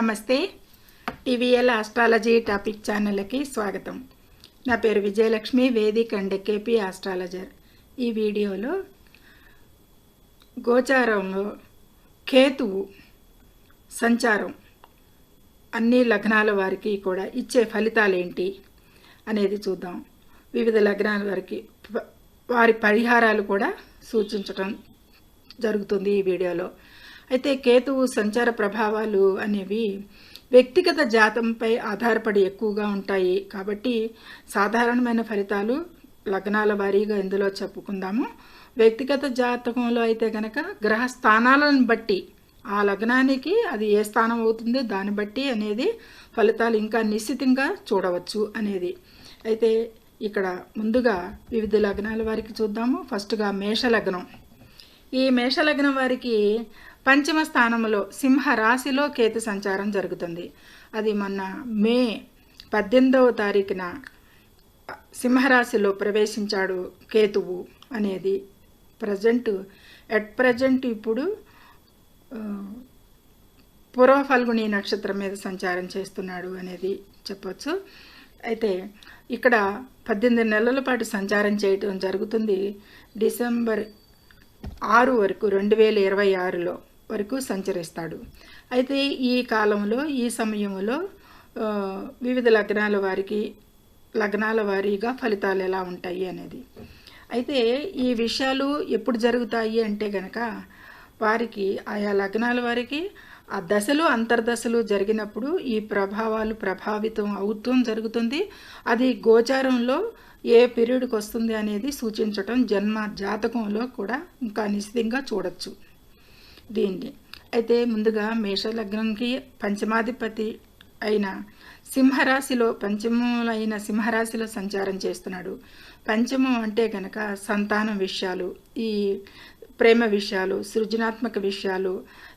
నమస్తే. TVL astrology topic ఛానల్కి స్వాగతం. నా పేరు Vijayalakshmi Vedic and KP astrologer. ఈ వీడియోలో గోచారంలో కేతువు సంచారం అన్ని లగ్నాల వారికి కూడా ఇచ్చే ఫలితాలు ఏంటి అనేది చూద్దాం. వివిధ లగ్నాల వారికి వారి పరిహారాలు కూడా సూచించటం జరుగుతుంది ఈ వీడియోలో. అయితే కేతువు సంచార ప్రభావాలు అనేవి వ్యక్తిగత జాతంపై ఆధారపడి ఎక్కువగా ఉంటాయి. కాబట్టి సాధారణమైన ఫలితాలు లగ్నాల వారీగా ఇందులో చెప్పుకుందాము. వ్యక్తిగత జాతకంలో అయితే గనక గ్రహ స్థానాలను బట్టి ఆ లగ్నానికి అది ఏ స్థానం అవుతుందో దాన్ని బట్టి అనేది ఫలితాలు ఇంకా నిశ్చితంగా చూడవచ్చు అనేది. అయితే ఇక్కడ ముందుగా వివిధ లగ్నాల వారికి చూద్దాము. ఫస్ట్గా మేష లగ్నం ఈ మేషలగ్నం వారికి పంచమ స్థానంలో సింహ రాశిలో కేతు సంచారం జరుగుతుంది. అది మొన్న మే పద్దెనిమిదవ తారీఖున సింహరాశిలో ప్రవేశించాడు కేతువు అనేది. ప్రజెంట్ ఎట్ ప్రజెంట్ ఇప్పుడు పూర్వ ఫల్గుని నక్షత్రం మీద సంచారం చేస్తున్నాడు అనేది చెప్పొచ్చు. అయితే ఇక్కడ పద్దెనిమిది నెలల పాటు సంచారం చేయటం జరుగుతుంది. డిసెంబర్ ఆరు వరకు రెండు వేల ఇరవై ఆరులో వరకు సంచరిస్తాడు. అయితే ఈ కాలంలో ఈ సమయంలో వివిధ లగ్నాల వారికి లగ్నాల వారీగా ఫలితాలు ఎలా ఉంటాయి అనేది. అయితే ఈ విషయాలు ఎప్పుడు జరుగుతాయి అంటే గనక వారికి ఆయా లగ్నాల వారికి ఆ దశలు అంతర్దశలు జరిగినప్పుడు ఈ ప్రభావాలు ప్రభావితం అవుతూ జరుగుతుంది. అది గోచారంలో ఏ పీరియడ్కి వస్తుంది అనేది సూచించటం జన్మ జాతకంలో కూడా ఇంకా నిశ్చితంగా చూడొచ్చు. దీన్ని అయితే ముందుగా మేషలగ్నంకి పంచమాధిపతి అయిన సింహరాశిలో పంచములైన సింహరాశిలో సంచారం చేస్తున్నాడు. పంచమం అంటే కనుక సంతానం విషయాలు ఈ ప్రేమ విషయాలు సృజనాత్మక విషయాలు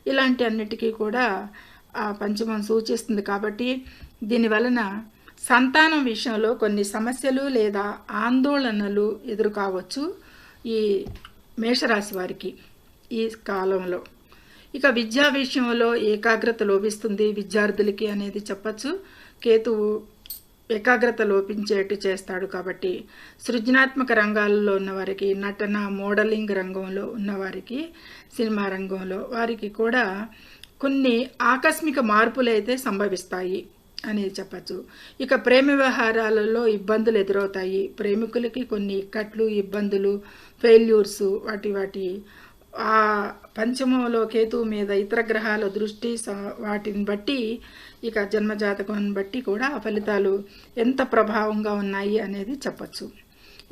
ఇలాంటి అన్నిటికీ కూడా ఆ పంచమం సూచిస్తుంది కాబట్టి దీని వలన సంతానం విషయంలో కొన్ని సమస్యలు లేదా ఆందోళనలు ఎదురు కావచ్చు ఈ మేషరాశి వారికి ఈ కాలంలో. ఇక విద్యా విషయంలో ఏకాగ్రత లోపిస్తుంది విద్యార్థులకి అనేది చెప్పచ్చు. కేతువు ఏకాగ్రత లోపించేట్టు చేస్తాడు కాబట్టి సృజనాత్మక రంగాల్లో ఉన్నవారికి నటన మోడలింగ్ రంగంలో ఉన్నవారికి సినిమా రంగంలో వారికి కూడా కొన్ని ఆకస్మిక మార్పులు అయితే సంభవిస్తాయి. అనేది చెప్పచ్చు. ఇక ప్రేమ వ్యవహారాలలో ఇబ్బందులు ఎదురవుతాయి. ప్రేమికులకి కొన్ని ఇక్కట్లు ఇబ్బందులు ఫెయిల్యూర్స్ వాటి వాటి. ఆ పంచమంలో కేతు మీద ఇతర గ్రహాల దృష్టి వాటిని బట్టి ఇక జన్మజాతకం బట్టి కూడా ఆ ఫలితాలు ఎంత ప్రభావంగా ఉన్నాయి అనేది చెప్పచ్చు.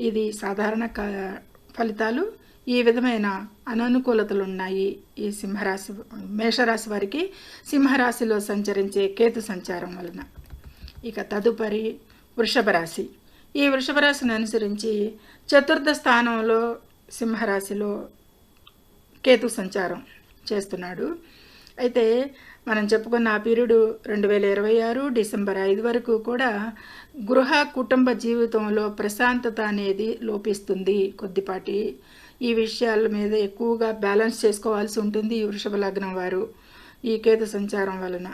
ఇది సాధారణ ఫలితాలు. ఈ విధమైన అననుకూలతలు ఉన్నాయి ఈ సింహరాశి మేషరాశి వారికి సింహరాశిలో సంచరించే కేతు సంచారం వలన. ఇక తదుపరి వృషభ రాశి. ఈ వృషభ రాశిని అనుసరించి చతుర్థ స్థానంలో సింహరాశిలో కేతు సంచారం చేస్తున్నాడు. అయితే మనం చెప్పుకున్న ఆ పీరియడ్ రెండు వేల ఇరవై ఆరు డిసెంబర్ ఐదు వరకు కూడా గృహ కుటుంబ జీవితంలో ప్రశాంతత అనేది లోపిస్తుంది కొద్దిపాటి ఈ విషయాల మీద ఎక్కువగా బ్యాలెన్స్ చేసుకోవాల్సి ఉంటుంది ఈ వృషభ లగ్నం వారు ఈ కేతు సంచారం వలన.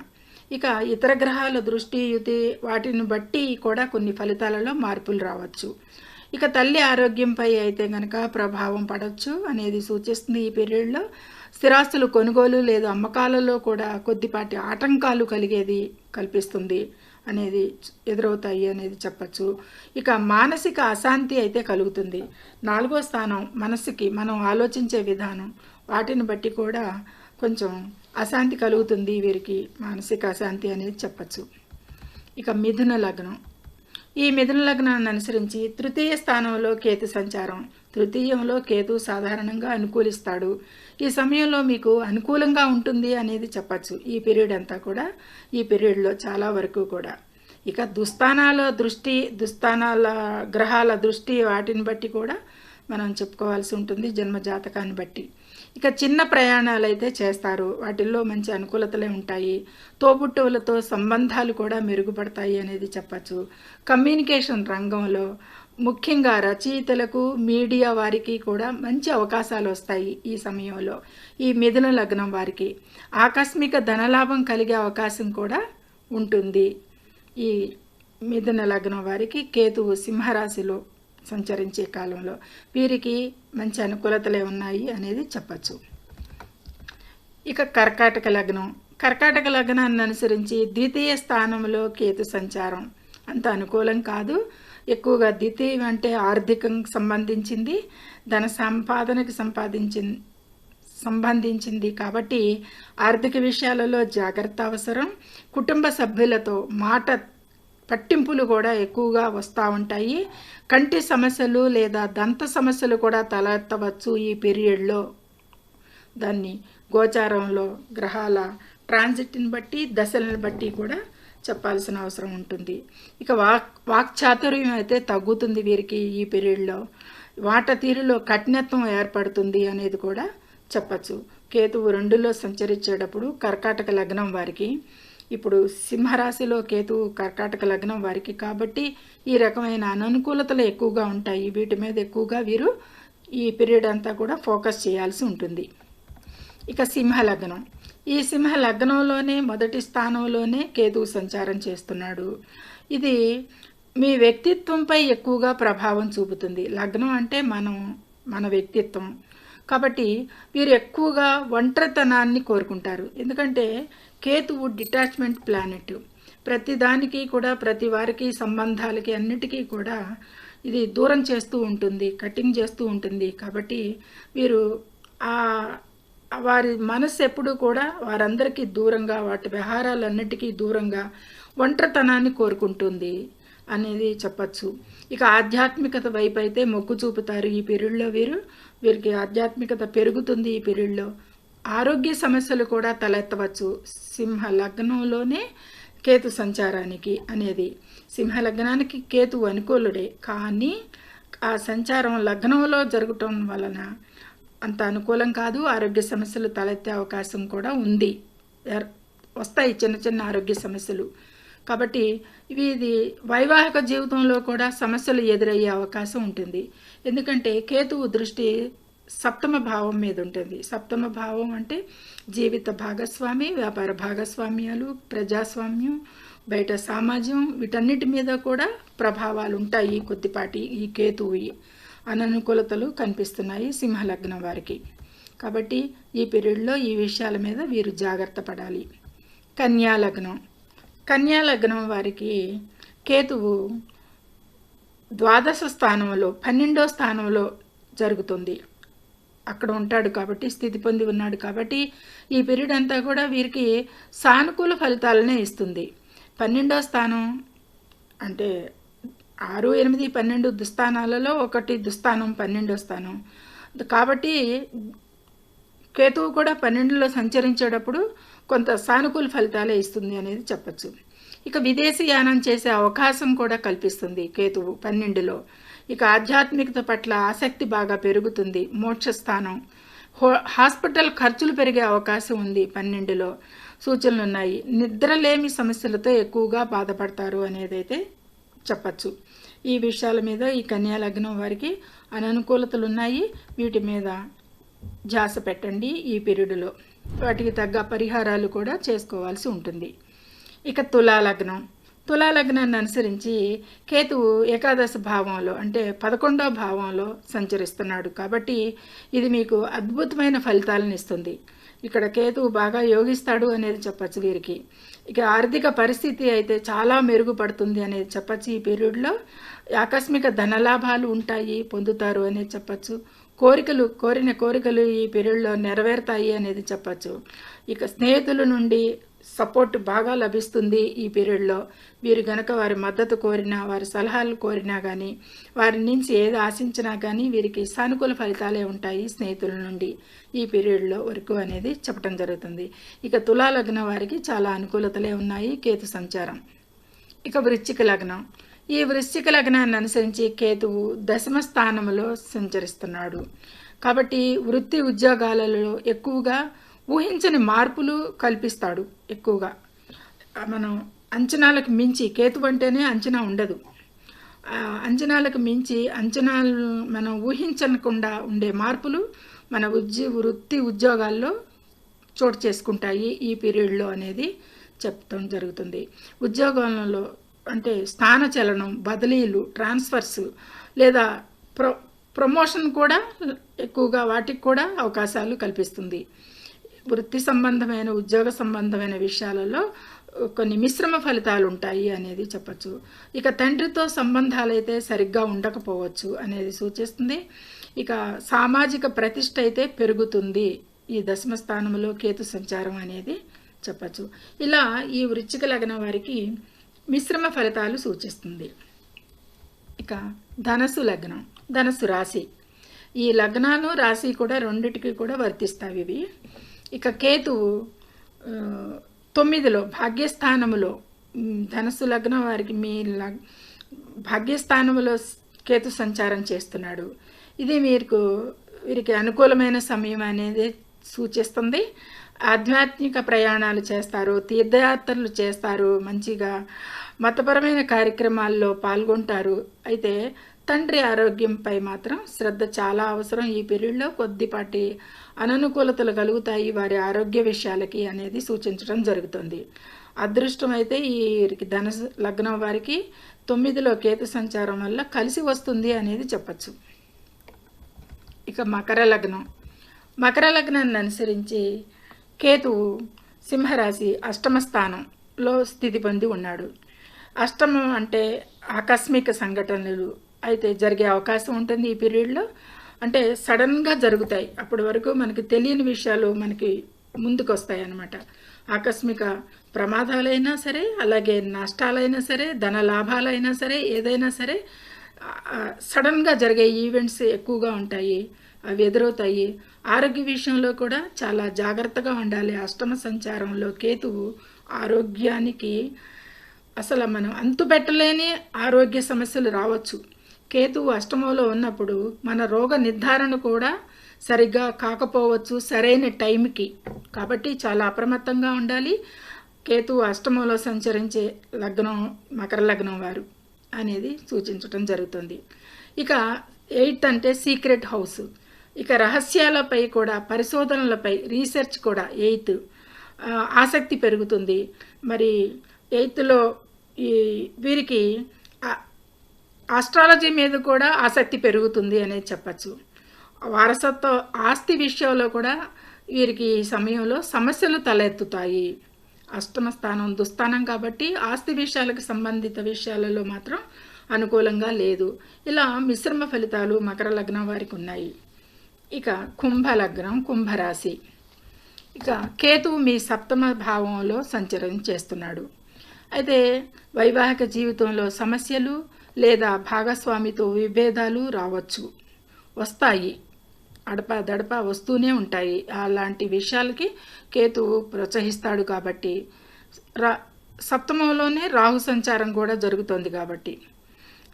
ఇక ఇతర గ్రహాల దృష్టి యుతి వాటిని బట్టి కూడా కొన్ని ఫలితాలలో మార్పులు రావచ్చు. ఇక తల్లి ఆరోగ్యంపై అయితే గనక ప్రభావం పడవచ్చు అనేది సూచిస్తుంది ఈ పీరియడ్లో. స్థిరాస్తులు కొనుగోలు లేదా అమ్మకాలలో కూడా కొద్దిపాటి ఆటంకాలు కలిగేది కల్పిస్తుంది. అనేది ఎదురవుతాయి అనేది చెప్పచ్చు. ఇక మానసిక అశాంతి అయితే కలుగుతుంది. నాలుగో స్థానం మనసుకి మనం ఆలోచించే విధానం. వాటిని బట్టి కూడా కొంచెం అశాంతి కలుగుతుంది వీరికి. మానసిక అశాంతి అనేది చెప్పచ్చు. ఇక మిథున లగ్నం. ఈ మిథున లగ్నాన్ని అనుసరించి తృతీయ స్థానంలో కేతు సంచారం. తృతీయంలో కేతు సాధారణంగా అనుకూలిస్తాడు. ఈ సమయంలో మీకు అనుకూలంగా ఉంటుంది అనేది చెప్పచ్చు. ఈ పీరియడ్ అంతా కూడా ఈ పీరియడ్లో చాలా వరకు కూడా. ఇక దుస్థానాల దృష్టి దుస్థానాల గ్రహాల దృష్టి వాటిని బట్టి కూడా మనం చెప్పుకోవాల్సి ఉంటుంది జన్మ జాతకాన్ని బట్టి. ఇక చిన్న ప్రయాణాలు అయితే చేస్తారు. వాటిల్లో మంచి అనుకూలతలే ఉంటాయి. తోబుట్టువులతో సంబంధాలు కూడా మెరుగుపడతాయి అనేది చెప్పచ్చు. కమ్యూనికేషన్ రంగంలో ముఖ్యంగా రచయితలకు మీడియా వారికి కూడా మంచి అవకాశాలు వస్తాయి ఈ సమయంలో. ఈ మిథున లగ్నం వారికి. ఆకస్మిక ధనలాభం కలిగే అవకాశం కూడా ఉంటుంది. ఈ మిథున లగ్నం వారికి కేతువు సింహరాశిలో సంచరించే కాలంలో. వీరికి మంచి అనుకూలతలే ఉన్నాయి అనేది చెప్పచ్చు. ఇక కర్కాటక లగ్నం. కర్కాటక లగ్నాన్ని అనుసరించి ద్వితీయ స్థానంలో కేతు సంచారం. అంత అనుకూలం కాదు. ఎక్కువగా ద్వితీయం అంటే ఆర్థికం సంబంధించింది ధన సంపాదనకు సంపాదించి సంబంధించింది కాబట్టి ఆర్థిక విషయాలలో జాగ్రత్త అవసరం. కుటుంబ సభ్యులతో మాట పట్టింపులు కూడా ఎక్కువగా వస్తూ ఉంటాయి. కంటి సమస్యలు లేదా దంత సమస్యలు కూడా తలెత్తవచ్చు ఈ పీరియడ్లో. దాన్ని గోచారంలో గ్రహాల ట్రాన్సిట్ని బట్టి దశలను బట్టి కూడా చెప్పాల్సిన అవసరం ఉంటుంది. ఇక వాక్ వాక్చాతుర్యం అయితే తగ్గుతుంది వీరికి ఈ పీరియడ్లో. వాట తీరులో కఠినత్వం ఏర్పడుతుంది అనేది కూడా చెప్పచ్చు. కేతువు రెండులో సంచరించేటప్పుడు కర్కాటక లగ్నం వారికి ఇప్పుడు సింహరాశిలో కేతు కర్కాటక లగ్నం వారికి కాబట్టి ఈ రకమైన అననుకూలతలు ఎక్కువగా ఉంటాయి. వీటి మీద ఎక్కువగా వీరు ఈ పీరియడ్ అంతా కూడా ఫోకస్ చేయాల్సి ఉంటుంది. ఇక సింహ లగ్నం. ఈ సింహ లగ్నంలోనే మొదటి స్థానంలోనే కేతు సంచారం చేస్తున్నాడు. ఇది మీ వ్యక్తిత్వంపై ఎక్కువగా ప్రభావం చూపుతుంది. లగ్నం అంటే మనం మన వ్యక్తిత్వం. కాబట్టి వీరు ఎక్కువగా ఒంటరితనాన్ని కోరుకుంటారు. ఎందుకంటే కేతువు డిటాచ్మెంట్ ప్లానెట్. ప్రతిదానికి కూడా ప్రతి వారికి సంబంధాలకి అన్నిటికీ కూడా ఇది దూరం చేస్తూ ఉంటుంది కటింగ్ చేస్తూ ఉంటుంది. కాబట్టి వీరు ఆ వారి మనసు ఎప్పుడు కూడా వారందరికీ దూరంగా వాటి వ్యవహారాలన్నిటికీ దూరంగా ఒంటరితనాన్ని కోరుకుంటుంది. అనేది చెప్పచ్చు. ఇక ఆధ్యాత్మికత వైపు అయితే మొగ్గు చూపుతారు ఈ పీరియడ్లో వీరు. వీరికి ఆధ్యాత్మికత పెరుగుతుంది ఈ పీరియడ్లో. ఆరోగ్య సమస్యలు కూడా తలెత్తవచ్చు. సింహ లగ్నంలోనే కేతు సంచారానికి అనేది. సింహ లగ్నానికి కేతు అనుకూలుడే. కానీ ఆ సంచారం లగ్నంలో జరగటం వలన అంత అనుకూలం కాదు. ఆరోగ్య సమస్యలు తలెత్తే అవకాశం కూడా ఉంది. ఎర్- వస్తాయి చిన్న చిన్న ఆరోగ్య సమస్యలు. కాబట్టి ఇవి ఇది వైవాహిక జీవితంలో కూడా సమస్యలు ఎదురయ్యే అవకాశం ఉంటుంది. ఎందుకంటే కేతువు దృష్టి సప్తమ భావం మీద ఉంటుంది. సప్తమ భావం అంటే జీవిత భాగస్వామి వ్యాపార భాగస్వామ్యాలు ప్రజాస్వామ్యం బయట సామాజం వీటన్నిటి మీద కూడా ప్రభావాలు ఉంటాయి కొద్దిపాటి ఈ కేతువు అననుకూలతలు కనిపిస్తున్నాయి సింహలగ్నం వారికి. కాబట్టి ఈ పీరియడ్లో ఈ విషయాల మీద వీరు జాగ్రత్త పడాలి. కన్యాలగ్నం. కన్యా లగ్నం వారికి కేతువు ద్వాదశ స్థానంలో పన్నెండో స్థానంలో జరుగుతుంది. అక్కడ ఉంటాడు కాబట్టి స్థితి పొంది ఉన్నాడు కాబట్టి ఈ పీరియడ్ అంతా కూడా వీరికి సానుకూల ఫలితాలనే ఇస్తుంది. పన్నెండో స్థానం అంటే ఆరు ఎనిమిది పన్నెండు దుస్థానాలలో ఒకటి దుస్థానం పన్నెండో స్థానం. కాబట్టి కేతువు కూడా పన్నెండులో సంచరించేటప్పుడు కొంత సానుకూల ఫలితాలే ఇస్తుంది అనేది చెప్పచ్చు. ఇక విదేశీ యానం చేసే అవకాశం కూడా కల్పిస్తుంది కేతువు పన్నెండులో. ఇక ఆధ్యాత్మికత పట్ల ఆసక్తి బాగా పెరుగుతుంది. మోక్ష స్థానం హో హాస్పిటల్ ఖర్చులు పెరిగే అవకాశం ఉంది పన్నెండులో. సూచనలు ఉన్నాయి. నిద్రలేమి సమస్యలతో ఎక్కువగా బాధపడతారు అనేదైతే చెప్పచ్చు. ఈ విషయాల మీద ఈ కన్యా లగ్నం వారికి అననుకూలతలు ఉన్నాయి. వీటి మీద జాస పెట్టండి ఈ పీరియడ్లో. వాటికి తగ్గ పరిహారాలు కూడా చేసుకోవాల్సి ఉంటుంది. ఇక తులా లగ్నం తులా లగ్నాన్ని అనుసరించి కేతువు ఏకాదశ భావంలో అంటే పదకొండో భావంలో సంచరిస్తున్నాడు. కాబట్టి ఇది మీకు అద్భుతమైన ఫలితాలను ఇస్తుంది. ఇక్కడ కేతువు బాగా యోగిస్తాడు అనేది చెప్పచ్చు వీరికి. ఇక ఆర్థిక పరిస్థితి అయితే చాలా మెరుగుపడుతుంది అనేది చెప్పచ్చు ఈ పీరియడ్లో. ఆకస్మిక ధనలాభాలు ఉంటాయి పొందుతారు అనేది చెప్పచ్చు. కోరికలు కోరిన కోరికలు ఈ పీరియడ్లో నెరవేరుతాయి అనేది చెప్పచ్చు. ఇక స్నేహితుల నుండి సపోర్ట్ బాగా లభిస్తుంది ఈ పీరియడ్లో. వీరు గనక వారి మద్దతు కోరినా వారి సలహాలు కోరినా కానీ వారి నుంచి ఏది ఆశించినా కానీ వీరికి సానుకూల ఫలితాలే ఉంటాయి స్నేహితుల నుండి ఈ పీరియడ్లో వరకు అనేది చెప్పడం జరుగుతుంది. ఇక తులా లగ్నం వారికి చాలా అనుకూలతలే ఉన్నాయి కేతు సంచారం. ఇక వృచ్చిక లగ్నం. ఈ వృశ్చిక లగ్నాన్ని అనుసరించి కేతువు దశమ స్థానంలో సంచరిస్తున్నాడు. కాబట్టి వృత్తి ఉద్యోగాలలో ఎక్కువగా ఊహించని మార్పులు కల్పిస్తాడు ఎక్కువగా. మనం అంచనాలకు మించి కేతు అంటేనే అంచనా ఉండదు. అంచనాలకు మించి అంచనాలు మనం ఊహించకుండా ఉండే మార్పులు మన ఉద్యోగ వృత్తి ఉద్యోగాల్లో చోటు చేసుకుంటాయి ఈ పీరియడ్లో అనేది చెప్తాం జరుగుతుంది. ఉద్యోగాలలో అంటే స్థానచలనం బదిలీలు ట్రాన్స్ఫర్స్ లేదా ప్రొ ప్రమోషన్ కూడా ఎక్కువగా వాటికి కూడా అవకాశాలు కల్పిస్తుంది. వృత్తి సంబంధమైన ఉద్యోగ సంబంధమైన విషయాలలో కొన్ని మిశ్రమ ఫలితాలు ఉంటాయి అనేది చెప్పచ్చు. ఇక తండ్రితో సంబంధాలు అయితే సరిగ్గా ఉండకపోవచ్చు అనేది సూచిస్తుంది. ఇక సామాజిక ప్రతిష్ట అయితే పెరుగుతుంది. ఈ దశమ స్థానంలో కేతు సంచారం అనేది చెప్పచ్చు. ఇలా ఈ వృచ్చిక లగ్న వారికి మిశ్రమ ఫలితాలు సూచిస్తుంది. ఇక ధనస్సు లగ్నం ధనస్సు రాశి. ఈ లగ్నాలు రాశి కూడా రెండిటికి కూడా వర్తిస్తాయి ఇవి. ఇక కేతువు తొమ్మిదిలో భాగ్యస్థానములో ధనస్సు లగ్నం వారికి మీ భాగ్యస్థానములో కేతు సంచారం చేస్తున్నాడు. ఇది మీకు వీరికి అనుకూలమైన సమయం అనేది సూచిస్తుంది. ఆధ్యాత్మిక ప్రయాణాలు చేస్తారు తీర్థయాత్రలు చేస్తారు మంచిగా మతపరమైన కార్యక్రమాల్లో పాల్గొంటారు. అయితే తండ్రి ఆరోగ్యంపై మాత్రం శ్రద్ధ చాలా అవసరం. ఈ పీరియడ్లో కొద్దిపాటి అననుకూలతలు కలుగుతాయి వారి ఆరోగ్య విషయాలకి అనేది సూచించడం జరుగుతుంది. అదృష్టం అయితే ఈ ధన లగ్నం వారికి తొమ్మిదిలో కేతు సంచారం వల్ల కలిసి వస్తుంది అనేది చెప్పచ్చు. ఇక మకర లగ్నం. మకర లగ్నాన్ని అనుసరించి కేతువు సింహరాశి అష్టమ స్థానంలో స్థితి పొంది ఉన్నాడు. అష్టమం అంటే ఆకస్మిక సంఘటనలు అయితే జరిగే అవకాశం ఉంటుంది ఈ పీరియడ్లో. అంటే సడన్గా జరుగుతాయి. అప్పటి వరకు మనకి తెలియని విషయాలు మనకి ముందుకు వస్తాయి అన్నమాట. ఆకస్మిక ప్రమాదాలైనా సరే అలాగే నష్టాలైనా సరే ధన లాభాలైనా సరే ఏదైనా సరే సడన్గా జరిగే ఈవెంట్స్ ఎక్కువగా ఉంటాయి. అవి ఎదురవుతాయి. ఆరోగ్య విషయంలో కూడా చాలా జాగ్రత్తగా ఉండాలి. అష్టమ సంచారంలో కేతువు ఆరోగ్యానికి అసలు మనం అంతుపెట్టలేని ఆరోగ్య సమస్యలు రావచ్చు. కేతువు అష్టమంలో ఉన్నప్పుడు మన రోగ నిర్ధారణ కూడా సరిగ్గా కాకపోవచ్చు సరైన టైంకి. కాబట్టి చాలా అప్రమత్తంగా ఉండాలి. కేతువు అష్టమంలో సంచరించే లగ్నం మకర లగ్నం వారు అనేది సూచించటం జరుగుతుంది. ఇక ఎయిత్ అంటే సీక్రెట్ హౌస్. ఇక రహస్యాలపై కూడా పరిశోధనలపై రీసెర్చ్ కూడా ఎయిత్ ఆసక్తి పెరుగుతుంది. మరి ఎయిత్లో ఈ వీరికి ఆస్ట్రాలజీ మీద కూడా ఆసక్తి పెరుగుతుంది అనేది చెప్పచ్చు. వారసత్వ ఆస్తి విషయంలో కూడా వీరికి ఈ సమయంలో సమస్యలు తలెత్తుతాయి. అష్టమ స్థానం దుస్థానం కాబట్టి ఆస్తి విషయాలకు సంబంధిత విషయాలలో మాత్రం అనుకూలంగా లేదు. ఇలా మిశ్రమ ఫలితాలు మకర లగ్నం వారికి ఉన్నాయి. ఇక కుంభలగ్నం కుంభరాశి. ఇక కేతువు మీ సప్తమ భావంలో సంచరం చేస్తున్నాడు. అయితే వైవాహిక జీవితంలో సమస్యలు లేదా భాగస్వామితో విభేదాలు రావచ్చు. వస్తాయి. అడప దడప వస్తూనే ఉంటాయి. అలాంటి విషయాలకి కేతువు ప్రోత్సహిస్తాడు కాబట్టి. రా సప్తమంలోనే రాహు సంచారం కూడా జరుగుతోంది కాబట్టి.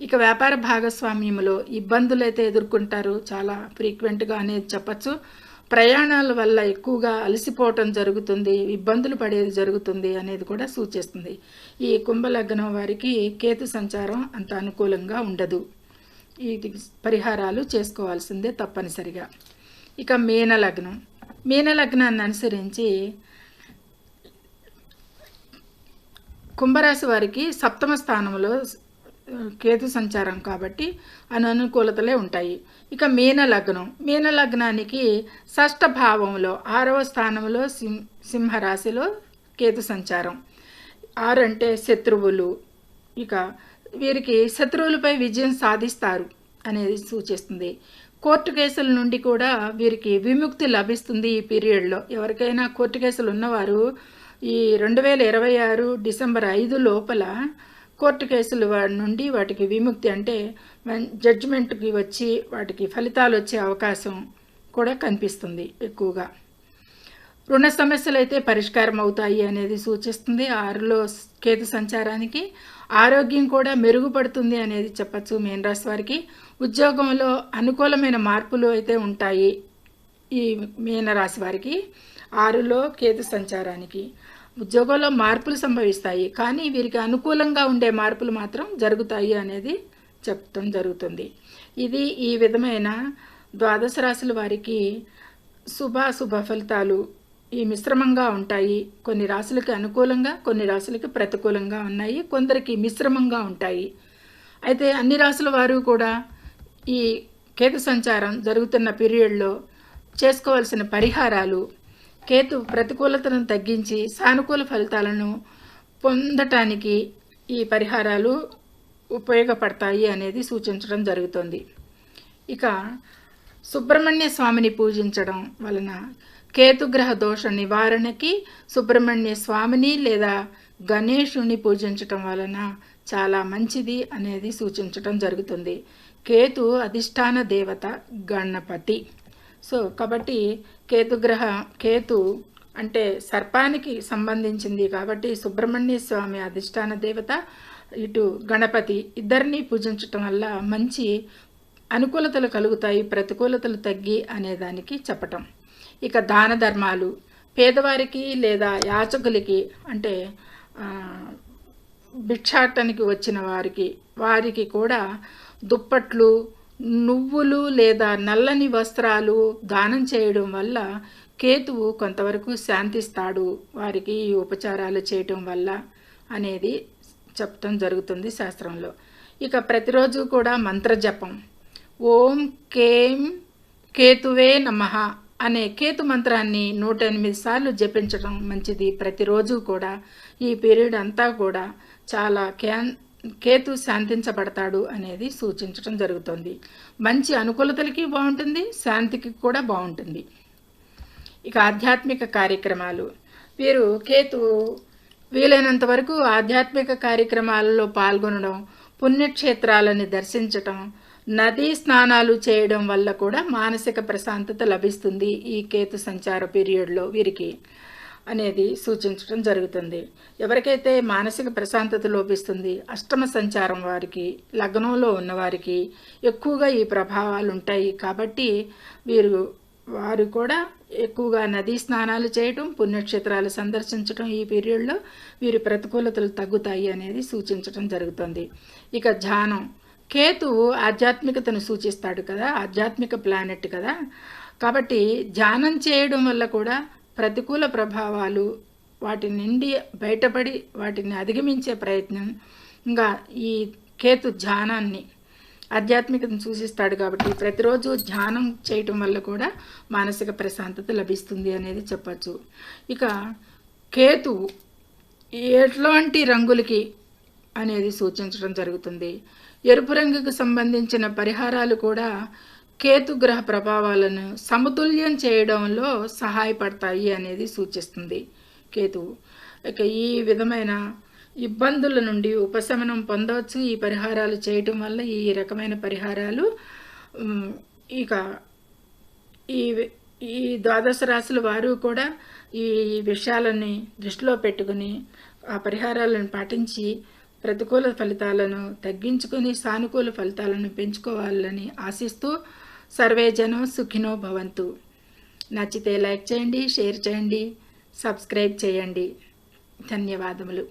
ఇక వ్యాపార భాగస్వామ్యంలో ఇబ్బందులు అయితే ఎదుర్కొంటారు చాలా ఫ్రీక్వెంట్గా అనేది చెప్పచ్చు. ప్రయాణాల వల్ల ఎక్కువగా అలసిపోవటం జరుగుతుంది ఇబ్బందులు పడేది జరుగుతుంది అనేది కూడా సూచిస్తుంది. ఈ కుంభలగ్నం వారికి కేతు సంచారం అంత అనుకూలంగా ఉండదు. ఈ పరిహారాలు చేసుకోవాల్సిందే తప్పనిసరిగా. ఇక మీన లగ్నం మీన లగ్నాన్ని అనుసరించి కుంభరాశి వారికి సప్తమ స్థానంలో కేతు సంచారం కాబట్టి అననుకూలతలే ఉంటాయి. ఇక మీన లగ్నం మీన లగ్నానికి షష్ఠ భావంలో ఆరవ స్థానంలో సింహ సింహరాశిలో కేతు సంచారం. ఆరు అంటే శత్రువులు. ఇక వీరికి శత్రువులపై విజయం సాధిస్తారు అనేది సూచిస్తుంది. కోర్టు కేసుల నుండి కూడా వీరికి విముక్తి లభిస్తుంది ఈ పీరియడ్లో. ఎవరికైనా కోర్టు కేసులు ఉన్నవారు ఈ రెండు వేల ఇరవై ఆరు డిసెంబర్ ఐదు లోపల కోర్టు కేసులు నుండి వాటికి విముక్తి అంటే జడ్జిమెంట్కి వచ్చి వాటికి ఫలితాలు వచ్చే అవకాశం కూడా కనిపిస్తుంది ఎక్కువగా. రుణ సమస్యలు అయితే పరిష్కారం అవుతాయి అనేది సూచిస్తుంది. ఆరులో కేతు సంచారానికి ఆరోగ్యం కూడా మెరుగుపడుతుంది అనేది చెప్పచ్చు మీన రాశి వారికి. ఉద్యోగంలో అనుకూలమైన మార్పులు అయితే ఉంటాయి ఈ మీనరాశి వారికి. ఆరులో కేతు సంచారానికి. ఉద్యోగంలో మార్పులు సంభవిస్తాయి. కానీ వీరికి అనుకూలంగా ఉండే మార్పులు మాత్రం జరుగుతాయి అనేది చెప్పడం జరుగుతుంది. ఇది ఈ విధమైన ద్వాదశ రాశుల వారికి శుభాశుభ ఫలితాలు ఈ మిశ్రమంగా ఉంటాయి. కొన్ని రాశులకి అనుకూలంగా కొన్ని రాశులకి ప్రతికూలంగా ఉన్నాయి. కొందరికి మిశ్రమంగా ఉంటాయి. అయితే అన్ని రాశుల వారు కూడా ఈ కేతు సంచారం జరుగుతున్న పీరియడ్లో చేసుకోవాల్సిన పరిహారాలు కేతు ప్రతికూలతను తగ్గించి సానుకూల ఫలితాలను పొందటానికి ఈ పరిహారాలు ఉపయోగపడతాయి అనేది సూచించడం జరుగుతుంది. ఇక సుబ్రహ్మణ్య స్వామిని పూజించడం వలన కేతుగ్రహ దోష నివారణకి సుబ్రహ్మణ్య స్వామిని లేదా గణేషుణ్ణి పూజించటం వలన చాలా మంచిది అనేది సూచించటం జరుగుతుంది. కేతు అధిష్టాన దేవత గణపతి. సో కాబట్టి కేతుగ్రహ కేతు అంటే సర్పానికి సంబంధించింది కాబట్టి సుబ్రహ్మణ్య స్వామి అధిష్టాన దేవత ఇటు గణపతి ఇద్దరిని పూజించటం వల్ల మంచి అనుకూలతలు కలుగుతాయి ప్రతికూలతలు తగ్గి అనేదానికి చెప్పటం. ఇక దాన ధర్మాలు పేదవారికి లేదా యాచకులకి అంటే భిక్షాటనికి వచ్చిన వారికి వారికి కూడా దుప్పట్లు నువ్వులు లేదా నల్లని వస్త్రాలు దానం చేయడం వల్ల కేతువు కొంతవరకు శాంతిస్తాడు. వారికి ఈ ఉపచారాలు చేయటం వల్ల అనేది చెప్పటం జరుగుతుంది శాస్త్రంలో. ఇక ప్రతిరోజు కూడా మంత్రజపం. ఓం కేం కేతువే నమః అనే కేతు మంత్రాన్ని నూట ఎనిమిది సార్లు జపించడం మంచిది. ప్రతిరోజు కూడా ఈ పీరియడ్ అంతా కూడా చాలా క్యాన్ కేతు శాంతించబడతాడు అనేది సూచించడం జరుగుతుంది. మంచి అనుకూలతలకి బాగుంటుంది శాంతికి కూడా బాగుంటుంది. ఇక ఆధ్యాత్మిక కార్యక్రమాలు. వీరు కేతు వీలైనంత వరకు ఆధ్యాత్మిక కార్యక్రమాలలో పాల్గొనడం పుణ్యక్షేత్రాలని దర్శించటం నదీ స్నానాలు చేయడం వల్ల కూడా మానసిక ప్రశాంతత లభిస్తుంది ఈ కేతు సంచార పీరియడ్లో వీరికి. అనేది సూచించడం జరుగుతుంది. ఎవరికైతే మానసిక ప్రశాంతత లోపిస్తుంది అష్టమ సంచారం వారికి లగ్నంలో ఉన్నవారికి ఎక్కువగా ఈ ప్రభావాలు ఉంటాయి. కాబట్టి వీరు వారు కూడా ఎక్కువగా నదీ స్నానాలు చేయటం పుణ్యక్షేత్రాలు సందర్శించడం ఈ పీరియడ్లో వీరి ప్రతికూలతలు తగ్గుతాయి అనేది సూచించడం జరుగుతుంది. ఇక ధ్యానం. కేతువు ఆధ్యాత్మికతను సూచిస్తాడు కదా ఆధ్యాత్మిక ప్లానెట్ కదా. కాబట్టి ధ్యానం చేయడం వల్ల కూడా ప్రతికూల ప్రభావాలు వాటి నుండి బయటపడి వాటిని అధిగమించే ప్రయత్నం. ఇంకా ఈ కేతు ధ్యానాన్ని ఆధ్యాత్మికతను సూచిస్తాడు కాబట్టి ప్రతిరోజు ధ్యానం చేయటం వల్ల కూడా మానసిక ప్రశాంతత లభిస్తుంది అనేది చెప్పచ్చు. ఇక కేతు ఎట్లాంటి రంగులకి అనేది సూచించడం జరుగుతుంది. ఎరుపు రంగుకు సంబంధించిన పరిహారాలు కూడా కేతు గ్రహ ప్రభావాలను సమతుల్యం చేయడంలో సహాయపడతాయి అనేది సూచిస్తుంది. కేతువు ఇక ఈ విధమైన ఇబ్బందుల నుండి ఉపశమనం పొందవచ్చు. ఈ పరిహారాలు చేయటం వల్ల ఈ రకమైన పరిహారాలు ఇక ఈ ఈ ద్వాదశ రాశుల వారు కూడా ఈ విషయాలని దృష్టిలో పెట్టుకుని ఆ పరిహారాలను పాటించి ప్రతికూల ఫలితాలను తగ్గించుకొని సానుకూల ఫలితాలను పెంచుకోవాలని ఆశిస్తూ సర్వే జనం సుఖినో భవంతు. నచ్చితే లైక్ చేయండి షేర్ చేయండి సబ్స్క్రైబ్ చేయండి. ధన్యవాదములు.